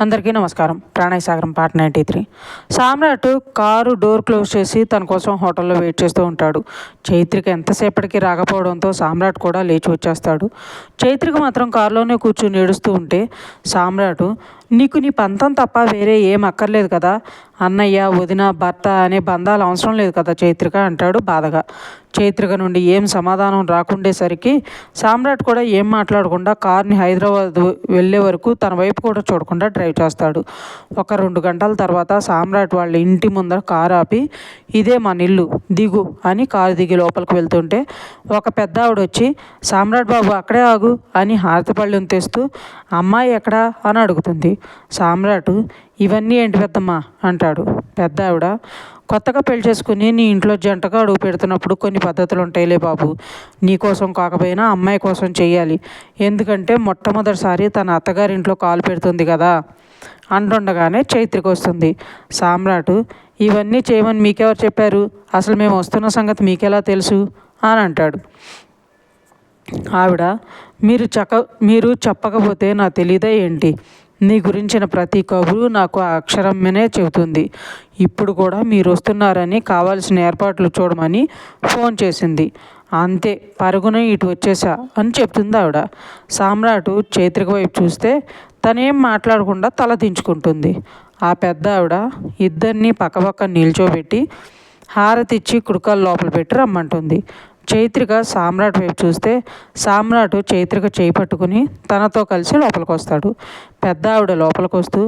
అందరికీ నమస్కారం. Pranaya Sagaram part ninety three. Samrat car door close చేసి తన కోసం హోటల్లో వెయిట్ చేస్తూ ఉంటాడు. చైత్రిక ఎంతసేపటికి రాకపోవడంతో సామ్రాట్ కూడా లేచి వచ్చేస్తాడు. చైత్రిక మాత్రం కారులోనే కూర్చుని ఏడుస్తూ ఉంటే సామ్రాట్ నీకు నీ పంతం తప్ప వేరే ఏం అక్కర్లేదు కదా? అన్నయ్య వదిన భర్త అనే బంధాలు అవసరం లేదు కదా? చైత్రిక అంటాడు బాధగా. చైత్రిక నుండి ఏం సమాధానం రాకుండేసరికి సామ్రాట్ కూడా ఏం మాట్లాడకుండా కార్ని హైదరాబాద్ వెళ్ళే వరకు తన వైపు కూడా చూడకుండా డ్రైవ్ చేస్తాడు. ఒక రెండు గంటల తర్వాత సామ్రాట్ వాళ్ళ ఇంటి ముందర కారు ఆపి ఇదే మా నిల్లు దిగు అని కారు దిగి లోపలికి వెళ్తుంటే ఒక పెద్ద ఆవిడ వచ్చి సామ్రాట్ బాబు అక్కడే ఆగు అని హారతి తెస్తూ అమ్మాయి ఎక్కడా? అని అడుగుతుంది. సామ్రాటు ఇవన్నీ ఏంటి పెద్దమ్మా? అంటాడు. పెద్ద ఆవిడ కొత్తగా పెళ్ళి చేసుకుని నీ ఇంట్లో జంటగా అడుగు పెడుతున్నప్పుడు కొన్ని పద్ధతులు ఉంటాయిలే బాబు. నీ కోసం కాకపోయినా అమ్మాయి కోసం చేయాలి ఎందుకంటే మొట్టమొదటిసారి తన అత్తగారింట్లో కాలు పెడుతుంది కదా అంటుండగానే చైత్రికి వస్తుంది సామ్రాటు ఇవన్నీ చేయమని మీకెవరు చెప్పారు? అసలు మేము వస్తున్న సంగతి మీకెలా తెలుసు? అని అంటాడు. ఆవిడ మీరు చక్క మీరు చెప్పకపోతే నా తెలీదా ఏంటి? నీ గురించిన ప్రతి కబురు నాకు ఆ అక్షరమ్మనే చెబుతుంది. ఇప్పుడు కూడా మీరు వస్తున్నారని కావాల్సిన ఏర్పాట్లు చూడమని ఫోన్ చేసింది. అంతే పరుగున ఇటు వచ్చేసా అని చెప్తుంది ఆవిడ. సామ్రాటు చైత్రిక వైపు చూస్తే తనేం మాట్లాడకుండా తల దించుకుంటుంది. ఆ పెద్ద ఆవిడ ఇద్దరిని పక్కపక్క నిల్చోబెట్టి హారతిచ్చి కుడుకలు లోపల పెట్టి రమ్మంటుంది. చైత్రిక సామ్రాట్ వైపు చూస్తే సామ్రాట్ చైత్రిక చేయి పట్టుకుని తనతో కలిసి లోపలికి వస్తాడు పెద్ద ఆవిడ లోపలికి వస్తూ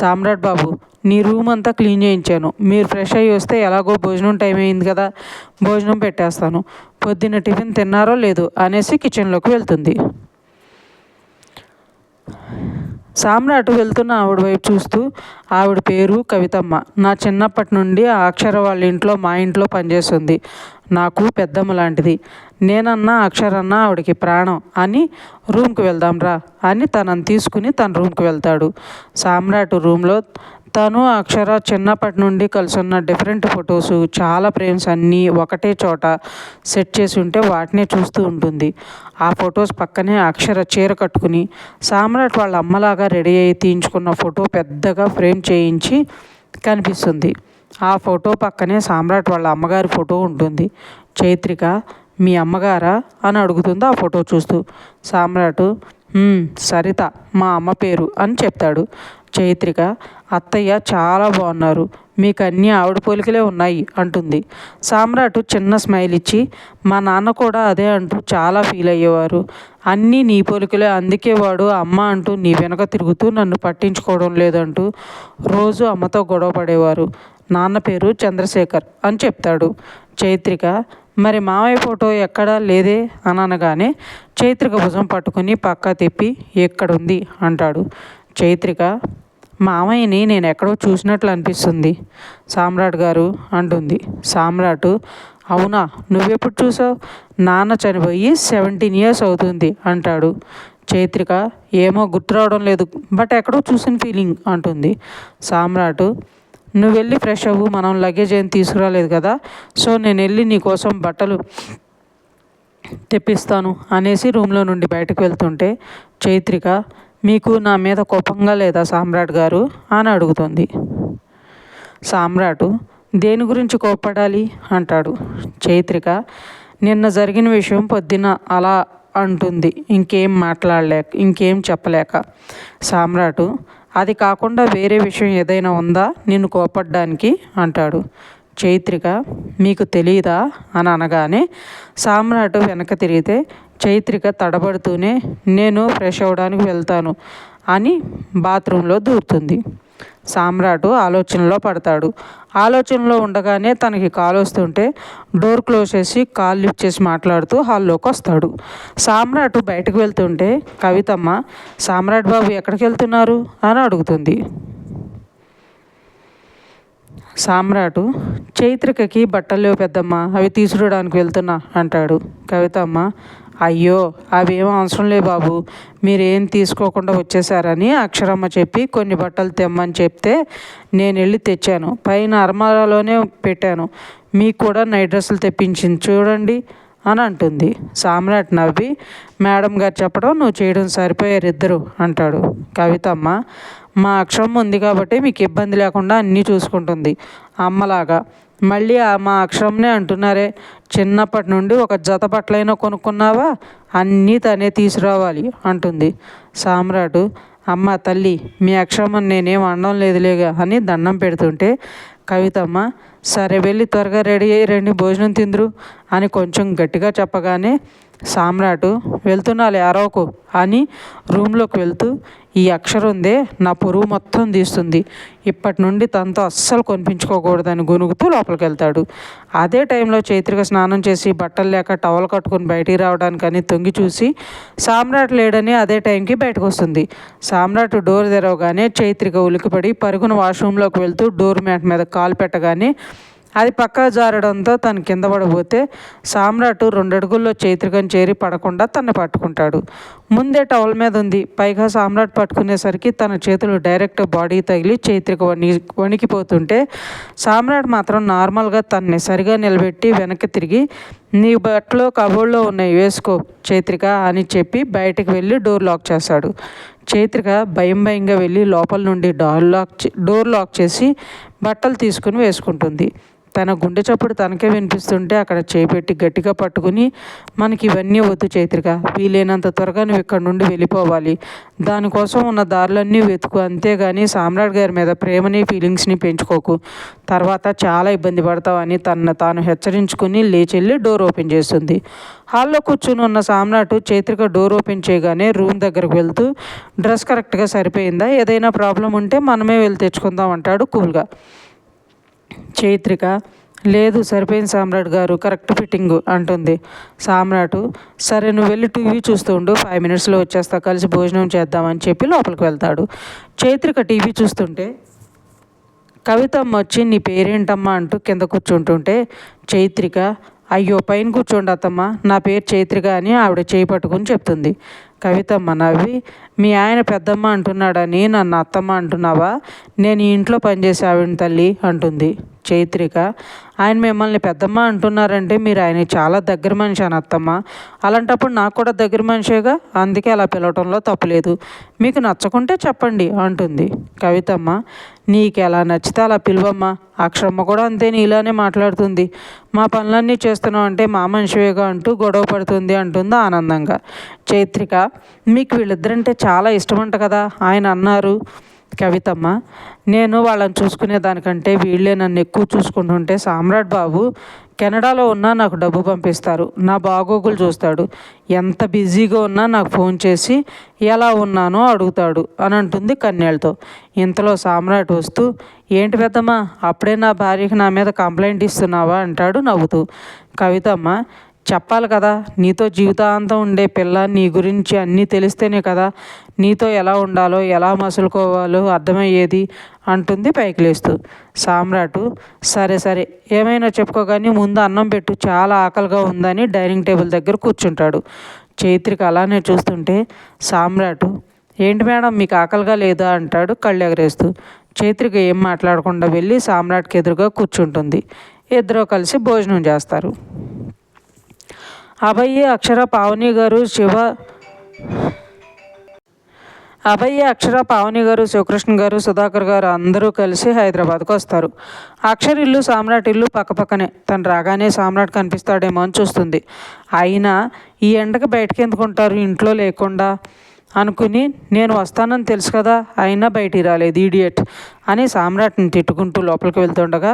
సామ్రాట్ బాబు నీ రూమ్ అంతా క్లీన్ చేయించాను. మీరు ఫ్రెష్ అయ్యి వస్తే ఎలాగో భోజనం టైం అయింది కదా భోజనం పెట్టేస్తాను. పొద్దున్న టిఫిన్ తిన్నారో లేదు అనేసి కిచెన్లోకి వెళ్తుంది. సామ్రాట్ వెళ్తున్న ఆవిడ వైపు చూస్తూ ఆవిడ పేరు కవితమ్మ. నా చిన్నప్పటి నుండి ఆ అక్షర వాళ్ళ ఇంట్లో మా ఇంట్లో పనిచేస్తుంది. నాకు పెద్దమ్మ లాంటిది. నేనన్నా అక్షరన్నా ఆవిడకి ప్రాణం. అని రూమ్కి వెళ్దాంరా అని తనని తీసుకుని తన రూమ్కి వెళ్తాడు. సామ్రాట్ రూమ్లో తను అక్షర చిన్నప్పటి నుండి కలిసున్న డిఫరెంట్ ఫొటోస్ చాలా ఫ్రేమ్స్ అన్నీ ఒకటే చోట సెట్ చేసి ఉంటే వాటినే చూస్తూ ఉంటుంది. ఆ ఫొటోస్ పక్కనే అక్షర చీర కట్టుకుని సామ్రాట్ వాళ్ళ అమ్మలాగా రెడీ అయ్యి తీయించుకున్న ఫోటో పెద్దగా ఫ్రేమ్ చేయించి కనిపిస్తుంది. ఆ ఫోటో పక్కనే సామ్రాట్ వాళ్ళ అమ్మగారి ఫోటో ఉంటుంది. చైత్రిక మీ అమ్మగారా? అని అడుగుతుంది ఆ ఫోటో చూస్తూ. సామ్రాట్ సరిత మా అమ్మ పేరు అని చెప్తాడు. చైత్రిక అత్తయ్య చాలా బాగున్నారు. మీకు అన్నీ ఆవిడ పోలికలే ఉన్నాయి అంటుంది. సామ్రాట్ చిన్న స్మైల్ ఇచ్చి మా నాన్న కూడా అదే అంటూ చాలా ఫీల్ అయ్యేవారు. అన్నీ నీ పోలికలే అందుకే వాడు అమ్మ అంటూ నీ వెనక తిరుగుతూ నన్ను పట్టించుకోవడం లేదంటూ రోజు అమ్మతో గొడవ పడేవారు. నాన్న పేరు చంద్రశేఖర్ అని చెప్తాడు. చైత్రిక మరి మామయ్య ఫోటో ఎక్కడా లేదే అని అనగానే చైత్రిక భుజం పట్టుకుని పక్క తిప్పి ఎక్కడుంది అంటాడు. చైత్రిక మామయ్యని నేను ఎక్కడో చూసినట్లు అనిపిస్తుంది సామ్రాట్ గారు అంటుంది. సామ్రాట్ అవునా? నువ్వెప్పుడు చూసావు? నాన్న చనిపోయి సెవెంటీన్ ఇయర్స్ అవుతుంది అంటాడు. చైత్రిక ఏమో గుర్తు రావడం లేదు బట్ ఎక్కడో చూసిన ఫీలింగ్ అంటుంది. సామ్రాట్ నువ్వు వెళ్ళి ఫ్రెష్ అవ్వు మనం లగేజ్ ఏం తీసుకురాలేదు కదా. సో నేను వెళ్ళి నీకోసం బట్టలు తెప్పిస్తాను అనేసి రూమ్లో నుండి బయటకు వెళ్తుంటే చైత్రిక మీకు నా మీద కోపంగా లేదా సామ్రాట్ గారు? అని అడుగుతుంది. సామ్రాటు దేని గురించి కోప్పడాలి? అంటాడు. చైత్రిక నిన్న జరిగిన విషయం పొద్దున అలా అంటుంది. ఇంకేం మాట్లాడలేక ఇంకేం చెప్పలేక. సామ్రాటు అది కాకుండా వేరే విషయం ఏదైనా ఉందా? నిన్ను కోపడ్డానికి అంటాడు. చైత్రిక మీకు తెలియదా అని అనగానే సామ్రాట్ వెనక తిరిగితే చైత్రిక తడబడుతూనే నేను ఫ్రెష్ అవ్వడానికి వెళ్తాను అని బాత్రూంలో దూరుతుంది. సామ్రాటు ఆలోచనలో పడతాడు. ఆలోచనలో ఉండగానే తనకి కాల్ వస్తుంటే డోర్ క్లోజ్ చేసి కాల్ లిఫ్ట్ చేసి మాట్లాడుతూ హాల్లోకి వస్తాడు. సామ్రాటు బయటకు వెళ్తుంటే కవితమ్మ సామ్రాట్ బాబు ఎక్కడికి వెళ్తున్నారు? అని అడుగుతుంది. సామ్రాటు చైత్రికకి బట్టలు లేవు పెద్దమ్మ అవి తీసుకురావడానికి వెళ్తున్నా అంటాడు. కవితమ్మ అయ్యో అవేం అవసరం లేవు బాబు మీరేం తీసుకోకుండా వచ్చేసారని అక్షరమ్మ చెప్పి కొన్ని బట్టలు తెమ్మని చెప్తే నేను వెళ్ళి తెచ్చాను. పైన అర్మారాలోనే పెట్టాను. మీకు కూడా నైట్ డ్రెస్సులు తెప్పించింది చూడండి అని అంటుంది. సామ్రాట్ నవ్వి మేడం గారు చెప్పడం నువ్వు చేయడం సరిపోయారు ఇద్దరు అంటాడు. కవితమ్మ మా అక్షరమ్మ ఉంది కాబట్టి మీకు ఇబ్బంది లేకుండా అన్నీ చూసుకుంటుంది. అమ్మలాగా. మళ్ళీ మా అక్షరంనే అంటున్నారే చిన్నప్పటి నుండి ఒక జత బట్టలైనా కొనుక్కున్నావా? అన్నీ తనే తీసుకురావాలి అంటుంది. సామ్రాటు అమ్మ తల్లి మీ అక్షరం నేనేం అనడం లేదులేగా అని దండం పెడుతుంటే కవితమ్మ సరే వెళ్ళి త్వరగా రెడీ అయ్యి రండి భోజనం తిందురు అని కొంచెం గట్టిగా చెప్పగానే సామ్రాటు వెళ్తున్నాలే అరవకు అని రూమ్లోకి వెళ్తూ ఈ అక్షరం ఉందే నా పొరుగు మొత్తం తీస్తుంది. ఇప్పటి నుండి తనతో అస్సలు కొనిపించుకోకూడదని గొనుగుతూ లోపలికి వెళ్తాడు. అదే టైంలో చైత్రిక స్నానం చేసి బట్టలు లేక టవల్ కట్టుకుని బయటికి రావడానికని తొంగి చూసి సామ్రాట్ లేడని అదే టైంకి బయటకు వస్తుంది సామ్రాట్ డోర్ తెరవగానే చైత్రిక ఉలికిపడి పరుగున వాష్రూమ్లోకి వెళ్తూ డోర్ మ్యాట్ మీద కాలు పెట్టగానే అది పక్క జారడంతో తను కింద పడబోతే సామ్రాట్ రెండడుగుల్లో చైత్రికం చేరి పడకుండా తను పట్టుకుంటాడు. ముందే టవల్ మీద ఉంది. పైగా సామ్రాట్ పట్టుకునేసరికి తన చేతులు డైరెక్ట్ బాడీ తగిలి చైత్రిక వణి వణికిపోతుంటే సామ్రాట్ మాత్రం నార్మల్గా తన్ని సరిగా నిలబెట్టి వెనక్కి తిరిగి నీ బట్టలో కబోర్డ్లో ఉన్నాయి వేసుకో చైత్రిక అని చెప్పి బయటకు వెళ్ళి డోర్ లాక్ చేస్తాడు. చైత్రిక భయం భయంగా వెళ్ళి లోపల నుండి డోర్ లాక్ డోర్ లాక్ చేసి బట్టలు తీసుకుని వేసుకుంటుంది. తన గుండె చప్పుడు తనకే వినిపిస్తుంటే అక్కడ చేపెట్టి గట్టిగా పట్టుకుని మనకి ఇవన్నీ వద్దు చైత్రిక వీలైనంత త్వరగా నువ్వు ఇక్కడ నుండి వెళ్ళిపోవాలి. దానికోసం ఉన్న దారులన్నీ వెతుకు అంతేగాని సామ్రాట్ గారి మీద ప్రేమని ఫీలింగ్స్ని పెంచుకోకు. తర్వాత చాలా ఇబ్బంది పడతావని తనను తాను హెచ్చరించుకుని లేచెళ్ళి డోర్ ఓపెన్ చేస్తుంది. హాల్లో కూర్చుని ఉన్న సామ్రాట్ చైత్రిక డోర్ ఓపెన్ చేయగానే రూమ్ దగ్గరకు వెళ్తూ డ్రెస్ కరెక్ట్గా సరిపోయిందా? ఏదైనా ప్రాబ్లం ఉంటే మనమే వెళ్ళి తెచ్చుకుందాం అంటాడు కూల్గా. చైత్రిక లేదు సరిపోయింది సామ్రాట్ గారు కరెక్ట్ ఫిట్టింగ్ అంటుంది. సామ్రాట్ సరే నువ్వు వెళ్ళి టీవీ చూస్తూ ఉండు ఫైవ్ మినిట్స్లో వచ్చేస్తా కలిసి భోజనం చేద్దామని చెప్పి లోపలికి వెళ్తాడు. చైత్రిక టీవీ చూస్తుంటే కవితమ్మ వచ్చి నీ పేరేంటమ్మా? అంటూ కింద కూర్చుంటుంటే చైత్రిక అయ్యో పైన కూర్చోండి అత్తమ్మ నా పేరు చైత్రిక అని ఆవిడ చేయి పట్టుకుని చెప్తుంది. కవితమ్మ నవ్వి మీ ఆయన పెద్దమ్మ అంటున్నాడని నన్ను అత్తమ్మ అంటున్నావా? నేను ఈ ఇంట్లో పనిచేసే ఆవిడ తల్లి అంటుంది. చైత్రిక. ఆయన మిమ్మల్ని పెద్దమ్మ అంటున్నారంటే మీరు ఆయన చాలా దగ్గర మనిషి అని అత్తమ్మ. అలాంటప్పుడు నాకు కూడా దగ్గర మనిషేగా? అందుకే అలా పిలవటంలో తప్పలేదు మీకు నచ్చకుంటే చెప్పండి అంటుంది కవితమ్మ. నీకు ఎలా నచ్చితే అలా పిలువమ్మా. అక్షరమ్మ కూడా అంతే నీలానే మాట్లాడుతుంది. మా పనులన్నీ చేస్తున్నావు అంటే మా మనిషివేగా అంటూ గొడవ పడుతుంది అంటుంది ఆనందంగా. చైత్రిక మీకు వీళ్ళిద్దరంటే చాలా ఇష్టమంట కదా? ఆయన అన్నారు. కవితమ్మ నేను వాళ్ళని చూసుకునే దానికంటే వీళ్ళే నన్ను ఎక్కువ చూసుకుంటుంటే సామ్రాట్ బాబు కెనడాలో ఉన్నా నాకు డబ్బు పంపిస్తారు నా బాగోగులు చూస్తాడు. ఎంత బిజీగా ఉన్నా నాకు ఫోన్ చేసి ఎలా ఉన్నానో అడుగుతాడు అని అంటుంది కన్యలతో ఇంతలో సామ్రాట్ వస్తూ ఏంటి పెద్దమ్మా అప్పుడే నా భార్యకి నా మీద కంప్లైంట్ ఇస్తున్నావా? అంటాడు నవ్వుతూ. కవితమ్మ చెప్పాలి కదా నీతో జీవితాంతం ఉండే పిల్ల నీ గురించి అన్నీ తెలిస్తేనే కదా నీతో ఎలా ఉండాలో ఎలా మసులుకోవాలో అర్థమయ్యేది అంటుంది పైకి లేస్తూ సామ్రాటు సరే సరే ఏమైనా చెప్పుకోగానే ముందు అన్నం పెట్టు చాలా ఆకలిగా ఉందని డైనింగ్ టేబుల్ దగ్గర కూర్చుంటాడు. చైత్రిక అలానే చూస్తుంటే సామ్రాటు ఏంటి మేడం మీకు ఆకలిగా లేదా? అంటాడు కళ్ళు ఎగరేస్తూ. చైత్రిక ఏం మాట్లాడకుండా వెళ్ళి సామ్రాట్కి ఎదురుగా కూర్చుంటుంది. ఇద్దరు కలిసి భోజనం చేస్తారు. అభయ అక్షర పావని గారు శివ అభయ్య అక్షర పావని గారు శివకృష్ణ గారు సుధాకర్ గారు అందరూ కలిసి హైదరాబాద్కు వస్తారు. అక్షర్ ఇల్లు సామ్రాట్ ఇల్లు పక్కపక్కనే. తను రాగానే సామ్రాట్ కనిపిస్తాడేమో అని చూస్తుంది. అయినా ఈ ఎండకి బయటకి ఎందుకుంటారు ఇంట్లో లేకుండా అనుకుని నేను వస్తానని తెలుసు కదా అయినా బయటికి రాలేదు ఈడియట్ అని సామ్రాట్ని తిట్టుకుంటూ లోపలికి వెళ్తుండగా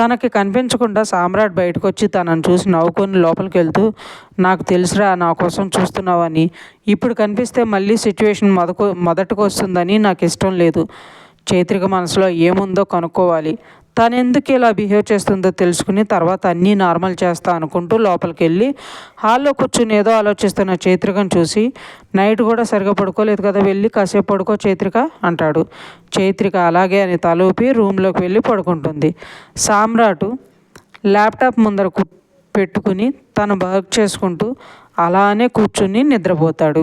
తనకి కనిపించకుండా సామ్రాట్ బయటకు వచ్చి తనను చూసి నవ్వుకొని లోపలికి వెళ్తూ నాకు తెలుసురా నా కోసం చూస్తున్నావని. ఇప్పుడు కనిపిస్తే మళ్ళీ సిచ్యువేషన్ మొదకు మొదటికి వస్తుందని నాకు ఇష్టం లేదు. చైత్రిక మనసులో ఏముందో కనుక్కోవాలి. తను ఎందుకు ఇలా బిహేవ్ చేస్తుందో తెలుసుకుని తర్వాత అన్నీ నార్మల్ చేస్తా అనుకుంటూ లోపలికి వెళ్ళి హాల్లో కూర్చుని ఏదో ఆలోచిస్తున్న చైత్రికను చూసి నైట్ కూడా సరిగా పడుకోలేదు కదా వెళ్ళి కాసేపు పడుకో చైత్రిక అంటాడు. చైత్రిక అలాగే అని తలూపి రూమ్లోకి వెళ్ళి పడుకుంటుంది. సామ్రాటు ల్యాప్టాప్ ముందర పెట్టుకుని తను వర్క్ చేసుకుంటూ అలానే కూర్చుని నిద్రపోతాడు.